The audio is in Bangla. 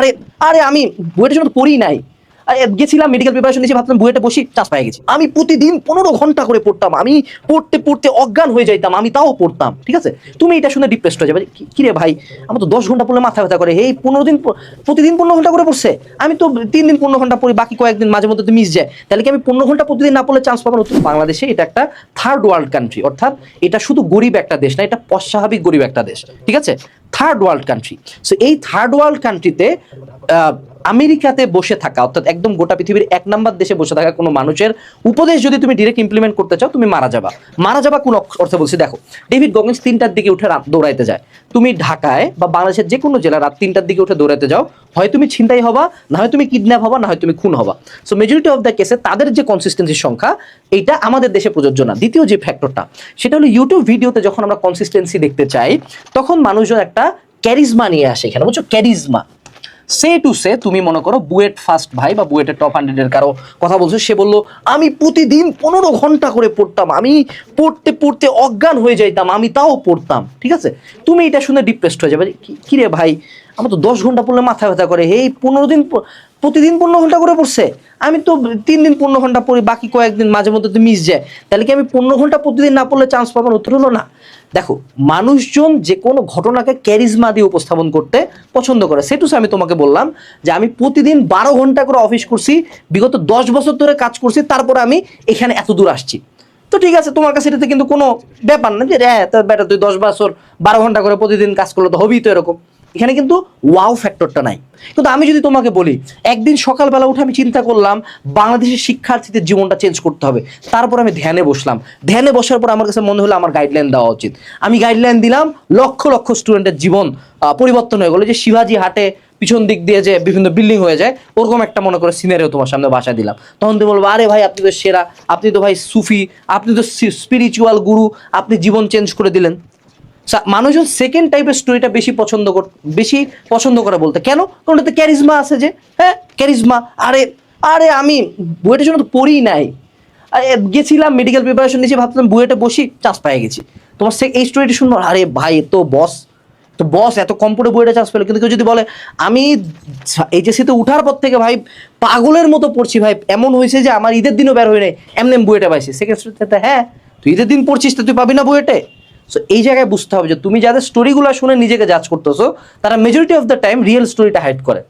আরে আরে আমি জন্য তো পড়ি নাই। গেছিলাম মেডিকেল প্রিপারেশন নিয়েছি ভাবলাম বুয়েটে বসি, চান্স পেয়ে গেছি। আমি প্রতিদিন পনেরো ঘণ্টা করে পড়তাম। আমি পড়তে পড়তে অজ্ঞান হয়ে যাইতাম, আমি তাও পড়তাম, ঠিক আছে? তুমি এটা শুনে ডিপ্রেসড হয়ে যাবে, কি- রে ভাই? আমার তো দশ ঘণ্টা পড়লে মাথা ব্যথা করে। এই পনেরো দিন প্রতিদিন পনেরো ঘণ্টা করে পড়ছে। আমি তো তিন দিন পনেরো ঘণ্টা পড়ি, বাকি কয়েকদিন মাঝে মধ্যে তো মিস যায়। তাহলে কি আমি পনেরো ঘণ্টা প্রতিদিন না পড়লে চান্স পাবো? না বাংলাদেশে এটা একটা থার্ড ওয়ার্ল্ড কান্ট্রি অর্থাৎ এটা শুধু গরিব একটা দেশ না, এটা অস্বাভাবিক গরিব একটা দেশ, ঠিক আছে? থার্ড ওয়ার্ল্ড কান্ট্রি সো এই থার্ড ওয়ার্ল্ড কান্ট্রিতে আমেরিকাতে বসে থাকা, অর্থাৎ একদম গোটা পৃথিবীর এক নাম্বার দেশে বসে থাকা কোনো মানুষের উপদেশ যদি তুমি ডিরেক্ট ইমপ্লিমেন্ট করতে চাও, তুমি মারা যাবা। মারা যাবা কোন অর্থ- বলছি, দেখো, ডেভিড গগিন্স তিনটার দিকে উঠে দৌড়াইতে যায়। তুমি ঢাকায় বা বাংলাদেশের যে কোনো জেলা রাত তিনটার দিকে উঠে দৌড়াইতে যাও। হয় তুমি ছিনতাই হবা, না হয় তুমি কিডন্যাপ হবা, না হয় তুমি খুন হবা। সো মেজরিটি অফ দ্য কেসে তাদের যে কনসিস্টেন্সির সংখ্যা, এইটা আমাদের দেশে প্রযোজ্য না। দ্বিতীয় যে ফ্যাক্টরটা সেটা হলো ইউটিউব ভিডিওতে যখন আমরা কনসিস্টেন্সি দেখতে চাই, তখন মানুষজন একটা ক্যারিজমা নিয়ে আসে এখানে। বুঝছ? ক্যারিজমা সে টু সে, তুমি মনে করো বুয়েট ফার্স্ট ভাই বা বুয়েটের টপ হান্ড্রেডের কারও কথা বলছো, সে বলল, আমি প্রতিদিন পনেরো ঘণ্টা করে পড়তাম। আমি পড়তে পড়তে অজ্ঞান হয়ে যাইতাম। আমি তাও পড়তাম। ঠিক আছে? তুমি এটা শুনে ডিপ্রেসড হয়ে যাবে। কি- কি রে ভাই? আমার তো দশ ঘণ্টা পড়লে মাথা ব্যথা করে। এই পনেরো দিন প্রতিদিন পনেরো ঘণ্টা করে পড়ছে। আমি তো তিন দিন পনেরো ঘণ্টা পড়ি, বাকি কয়েকদিন মাঝে মধ্যে তো মিস যায়। তাহলে কি আমি পনেরো ঘণ্টা প্রতিদিন না পড়লে চান্স পাবার উত্তর হলো না? দেখো, মানুষজন যে কোনো ঘটনাকে ক্যারিজমা দিয়ে উপস্থাপন করতে পছন্দ করে। সেটুসে আমি তোমাকে বললাম যে, আমি প্রতিদিন বারো ঘণ্টা করে অফিস করছি, বিগত দশ বছর ধরে কাজ করছি, তারপরে আমি এখানে এত দূর আসছি। তো ঠিক আছে, তোমার কাছে এটাতে কিন্তু কোনো ব্যাপার না যে হ্যাঁ তোর বেটা, তুই দশ বছর বারো ঘণ্টা করে প্রতিদিন কাজ করলে তো হবেই তো এরকম। এখানে কিন্তু ওয়াও ফ্যাক্টরটা নাই। কিন্তু আমি যদি তোমাকে বলি, একদিন সকালবেলা উঠে আমি চিন্তা করলাম, বাংলাদেশের শিক্ষার্থীদের জীবনটা চেঞ্জ করতে হবে। তারপর আমি ধ্যানে বসলাম। ধ্যানে বসার পর আমার কাছে মনে হলো আমার গাইডলাইন দেওয়া উচিত। আমি গাইডলাইন দিলাম, লক্ষ লক্ষ স্টুডেন্টের জীবন পরিবর্তন হয়ে গেলো। যে শিবাজি হাটে পিছন দিক দিয়ে যে বিভিন্ন বিল্ডিং হয়ে যায়, ওরকম একটা মনে করে সিনারিও তোমার সামনে বাসা দিলাম। তখন তুমি বলব, আরে ভাই, আপনি তো সেরা, আপনি তো ভাই সুফি, আপনি তো স্পিরিচুয়াল গুরু আপনি জীবন চেঞ্জ করে দিলেন। মানুষজন সেকেন্ড টাইপের স্টোরিটা বেশি পছন্দ কর, বেশি পছন্দ করে বলতে। কেন? কারণ ওটাতে ক্যারিজমা আছে যে হ্যাঁ ক্যারিজমা আরে আরে আমি বুয়েটের জন্য তো পড়ি নাই। আরে, গেছিলাম মেডিকেল প্রিপারেশন নিয়েছি ভাবতাম বুয়েটে বসি, চান্স পেয়ে গেছি। তোমার সে, এই স্টোরিটা শুনব, আরে ভাই তো বস তো বস এত কম পড়ে বুয়েটে চান্স পেল। কিন্তু কেউ যদি বলে, আমি এইচএসিতে উঠার পর থেকে ভাই, পাগলের মতো পড়ছি ভাই, এমন হয়েছে যে আমার ঈদের দিনও বের হয়ে নেই, এমনি আমি বুয়েটে পাইছি। স্টোরিতে হ্যাঁ তুই ঈদের দিন পড়ছিস তো তুই পাবি না বুয়েটে সো এই জায়গায় বুঝতে হবে যে তুমি যাদের স্টোরিগুলো শুনে নিজেকে জাজ করতেছো, তারা majority of the time real স্টোরিটা হাইড করে।